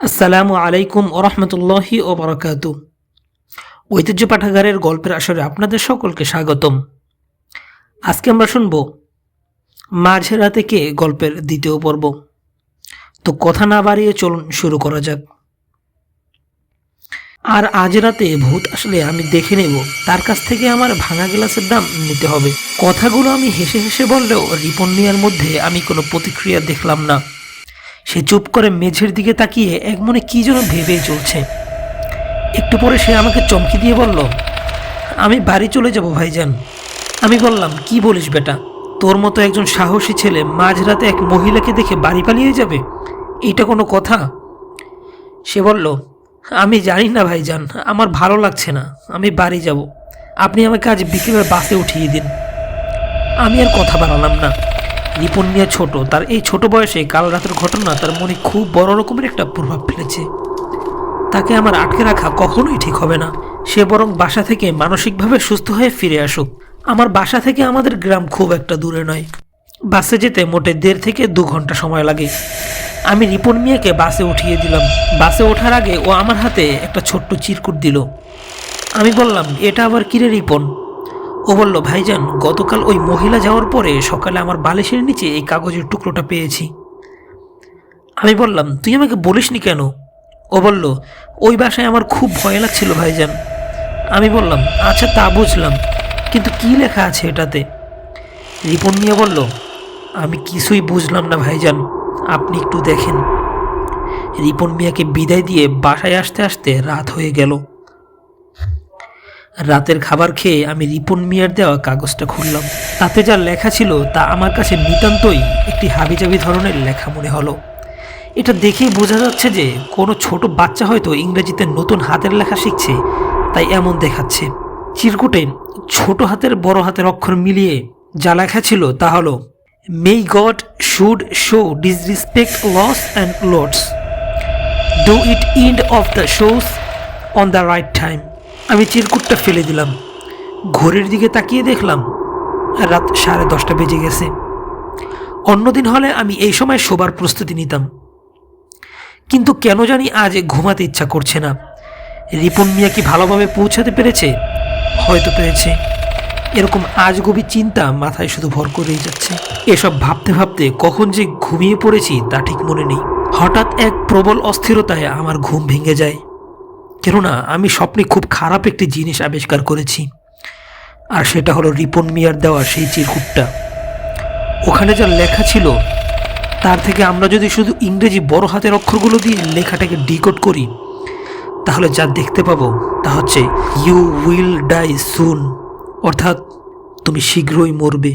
আসসালামু আলাইকুম ওরহমতুল্লাহি ওবরাকাত ঐতিহ্য পাঠাগারের গল্পের আসরে আপনাদের সকলকে স্বাগতম। আজকে আমরা শুনব মাঝে রাতে কে গল্পের দ্বিতীয় পর্ব? তো কথা না বাড়িয়ে চলুন শুরু করা যাক। আর আজ রাতে ভূত আসলে আমি দেখে নেব, তার কাছ থেকে আমার ভাঙা গ্লাসের দাম নিতে হবে। কথাগুলো আমি হেসে হেসে বললেও রিপন মধ্যে আমি কোনো প্রতিক্রিয়া দেখলাম না। সে চুপ করে মেঝের দিকে তাকিয়ে এক মনে কি যেন ভেবেই চলছে। একটু পরে সে আমাকে চমকি দিয়ে বলল, আমি বাড়ি চলে যাব ভাইজান। আমি বললাম, কি বলিস বেটা? তোর মতো একজন সাহসী ছেলে মাঝরাতে এক মহিলাকে দেখে বাড়ি পালিয়ে যাবে? এইটা কোনো কথা? সে বলল, আমি জানি না ভাইজান, আমার ভালো লাগছে না। আমি বাড়ি যাব। আপনি আমাকে আজ বিকেলে বাসে উঠিয়ে দিন। আমি আর কথা বাড়ালাম না। রিপন মিয়া ছোট। তার এই ছোট বয়সে কাল রাতের ঘটনা তার মনে খুব বড় রকমের একটা প্রভাব ফেলেছে। তাকে আমার আটকে রাখা কখনোই ঠিক হবে না। সে বরং বাসা থেকে মানসিকভাবে সুস্থ হয়ে ফিরে আসুক। আমার বাসা থেকে আমাদের গ্রাম খুব একটা দূরে নয়। বাসে যেতে মোটে দেড় থেকে দু ঘণ্টা সময় লাগে। আমি রিপন মিয়াকে বাসে উঠিয়ে দিলাম। বাসে ওঠার আগে ও আমার হাতে একটা ছোট্ট চিরকুট দিল। আমি বললাম, এটা আবার কিরে রিপন? ও বলল ভাইজান, গতকাল ওই মহিলা যাওয়ার পরে সকালে আমার বালিশের নিচে এই কাগজের টুকরোটা পেয়েছি। আমি বললাম, তুই আমাকে বলিসনি কেন? ও বলল, ওই বাসায় আমার খুব ভয় লাগছিল ভাইজান। আমি বললাম আচ্ছা তা বুঝলাম, কিন্তু কি লেখা আছে এটাতে? রিপন নিয়ে বলল, আমি কিছুই বুঝলাম না ভাইজান, আপনি একটু দেখেন। রিপন মিয়াকে বিদায় দিয়ে বাসায় আসতে আসতে রাত হয়ে গেল। রাতের খাবার খেয়ে আমি রিপন মিয়ার দেওয়া কাগজটা খুললাম। তাতে যা লেখা ছিল তা আমার কাছে নিতান্তই একটি হাবিজাবি ধরনের লেখা মনে হলো। এটা দেখেই বোঝা যাচ্ছে যে কোনো ছোট বাচ্চা হয়তো ইংরেজিতে নতুন হাতের লেখা শিখছে, তাই এমন দেখাচ্ছে। চিরকুটে ছোট হাতের, বড় হাতের অক্ষর মিলিয়ে যা লেখা ছিল তা হলো may god should show disrespect loss and lords do it end of the shows on the right time আমি চিরকুটটা ফেলে দিলাম। ঘড়ির দিকে তাকিয়ে দেখলাম, রাত সাড়ে দশটা বেজে গেছে। অন্যদিন হলে আমি এই সময় শোবার প্রস্তুতি নিতাম। কিন্তু কেন জানি আজ ঘুমাতে ইচ্ছা করছে না। রিপন মিয়া কি ভালোভাবে পৌঁছাতে পেরেছে? হয়তো পেরেছে। এরকম আজগবি চিন্তা মাথায় শুধু ভর করেই যাচ্ছে। এসব ভাবতে ভাবতে কখন যে ঘুমিয়ে পড়েছি তা ঠিক মনে নেই। হঠাৎ এক প্রবল অস্থিরতায় আমার ঘুম ভেঙে যায়। কেননা আমি স্বপ্নে খুব খারাপ একটি জিনিস আবিষ্কার করেছি। আর সেটা হলো রিপন মিয়ার দেওয়া সেই চিরকুটটা। ওখানে যা লেখা ছিল, তার থেকে আমরা যদি শুধু ইংরেজি বড় হাতের অক্ষরগুলো দিয়ে লেখাটাকে ডিকোড করি, তাহলে যা দেখতে পাবো তা হচ্ছে ইউ উইল ডাই সুন অর্থাৎ, তুমি শীঘ্রই মরবে।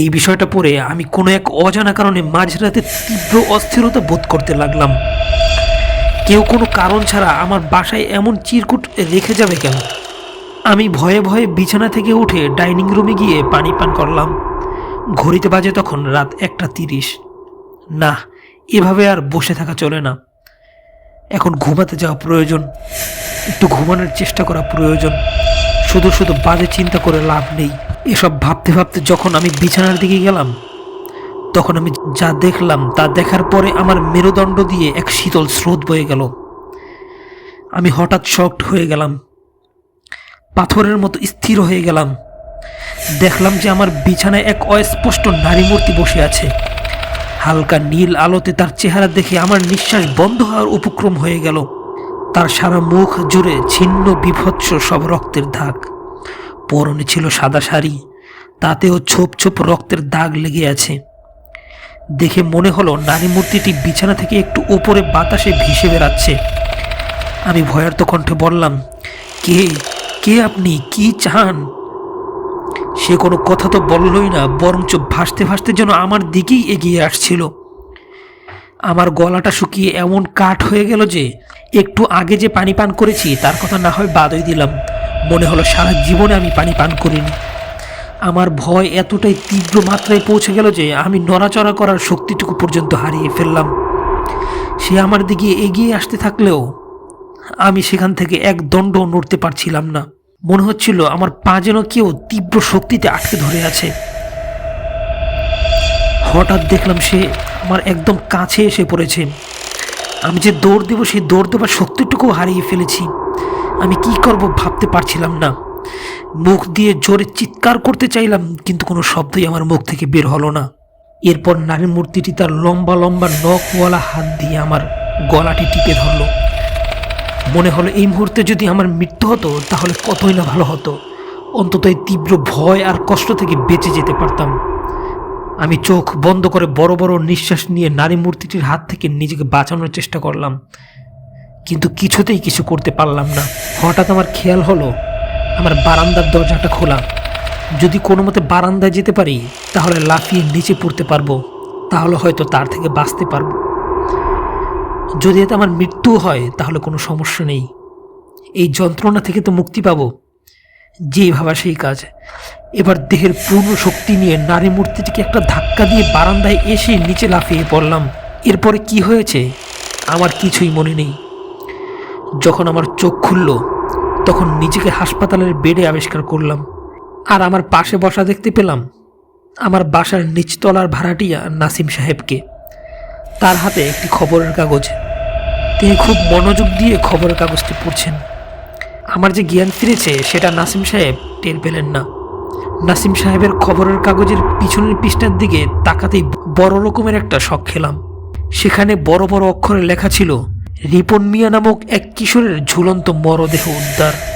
এই বিষয়টা পড়ে আমি কোনো এক অজানা কারণে মাঝরাতে তীব্র অস্থিরতা বোধ করতে লাগলাম। কেউ কোনো কারণ ছাড়া আমার বাসায় এমন চিরকুট রেখে যাবে কেন? আমি ভয়ে ভয়ে বিছানা থেকে উঠে ডাইনিং রুমে গিয়ে পানি পান করলাম। ঘড়িতে বাজে তখন রাত একটা তিরিশ। না, এভাবে আর বসে থাকা চলে না। এখন ঘুমাতে যাওয়া প্রয়োজন, একটু ঘুমানোর চেষ্টা করা প্রয়োজন। শুধু শুধু বাজে চিন্তা করে লাভ নেই। এসব ভাবতে ভাবতে যখন আমি বিছানার দিকে গেলাম তখন আমি যা দেখলাম তা দেখার পরে আমার মেরুদণ্ড দিয়ে এক শীতল স্রোত বয়ে গেল। আমি হঠাৎ শক্ট হয়ে গেলাম। পাথরের মতো স্থির হয়ে গেলাম। দেখলাম যে আমার বিছানায় এক অস্পষ্ট নারী মূর্তি বসে আছে। হালকা নীল আলোতে তার চেহারা দেখে আমার নিঃশ্বাস বন্ধ হওয়ার উপক্রম হয়ে গেল। তার সারা মুখ জুড়ে ছিন্ন বিভৎস সব রক্তের দাগ পরনে ছিল সাদা শাড়ি, তাতেও ছোপ ছোপ রক্তের দাগ লেগে আছে। দেখে মনে হলো নারী মূর্তিটি বিছানা থেকে একটু ওপরে বাতাসে ভেসে বেড়াচ্ছে। আমি ভয়ার্ত কণ্ঠে বললাম, কে? কে আপনি? কি চান? সে কোনো কথা তো বললই না, বরঞ্চ ভাসতে ভাসতে যেন আমার দিকেই এগিয়ে আসছিল। আমার গলাটা শুকিয়ে এমন কাঠ হয়ে গেল যে একটু আগে যে পানি পান করেছি, তার কথা না হয় বাদই দিলাম। মনে হলো সারা জীবনে আমি পানি পান করিনি। আমার ভয় এতটাই তীব্র মাত্রায় পৌঁছে গেল যে আমি নড়াচড়া করার শক্তিটুকু পর্যন্ত হারিয়ে ফেললাম। সে আমার দিকে এগিয়ে আসতে থাকলেও আমি সেখান থেকে এক দণ্ড নড়তে পারছিলাম না। মনে হচ্ছিল আমার পা যেন কেউ তীব্র শক্তিতে আটকে ধরে আছে। হঠাৎ দেখলাম সে আমার একদম কাছে এসে পড়েছে। আমি যে দৌড় দেবো সেই দৌড় দেবার শক্তিটুকু হারিয়ে ফেলেছি। আমি কি করব ভাবতে পারছিলাম না। মুখ দিয়ে জোরে চিৎকার করতে চাইলাম, কিন্তু কোনো শব্দই আমার মুখ থেকে বের হলো না। এরপর নারী মূর্তিটি তার লম্বা লম্বা নখওয়ালা হাত দিয়ে আমার গলাটি টিপে ধরলো। মনে হলো এই মুহূর্তে যদি আমার মৃত্যু হতো, তাহলে কতই না ভালো হতো। অন্তত এই তীব্র ভয় আর কষ্ট থেকে বেঁচে যেতে পারতাম। আমি চোখ বন্ধ করে বড় বড় নিঃশ্বাস নিয়ে নারী মূর্তিটির হাত থেকে নিজেকে বাঁচানোর চেষ্টা করলাম, কিন্তু কিছুতেই কিছু করতে পারলাম না। হঠাৎ আমার খেয়াল হলো আমার বারান্দার দরজাটা খোলা। যদি কোনো মতে বারান্দায় যেতে পারি, তাহলে লাফিয়ে নিচে পড়তে পারব। তাহলে হয়তো তার থেকে বাঁচতে পারব। যদি এতে আমার মৃত্যু হয়, তাহলে কোনো সমস্যা নেই। এই যন্ত্রণা থেকে তো মুক্তি পাবো। যেই ভাবা সেই কাজ। এবার দেহের পূর্ণ শক্তি নিয়ে নারী মূর্তিটিকে একটা ধাক্কা দিয়ে বারান্দায় এসে নিচে লাফিয়ে পড়লাম। এরপরে কি হয়েছে, আমার কিছুই মনে নেই। যখন আমার চোখ খুলল তখন নিজেকে হাসপাতালের বেডে আবিষ্কার করলাম। আর আমার পাশে বসা দেখতে পেলাম আমার বাসার নিচতলার ভাড়াটিয়া নাসিম সাহেবকে। তার হাতে একটি খবরের কাগজ। তিনি খুব মনোযোগ দিয়ে খবরের কাগজটি পড়ছেন। আমার যে জ্ঞান ফিরেছে, সেটা নাসিম সাহেব টের পেলেন না। নাসিম সাহেবের খবরের কাগজের পিছনের পৃষ্ঠার দিকে তাকাতেই বড় রকমের একটা শখ খেলাম। সেখানে বড় বড় অক্ষরে লেখা ছিল রিপন মিয়া নামক এক কিশোরের ঝুলন্ত মরদেহ উদ্ধার।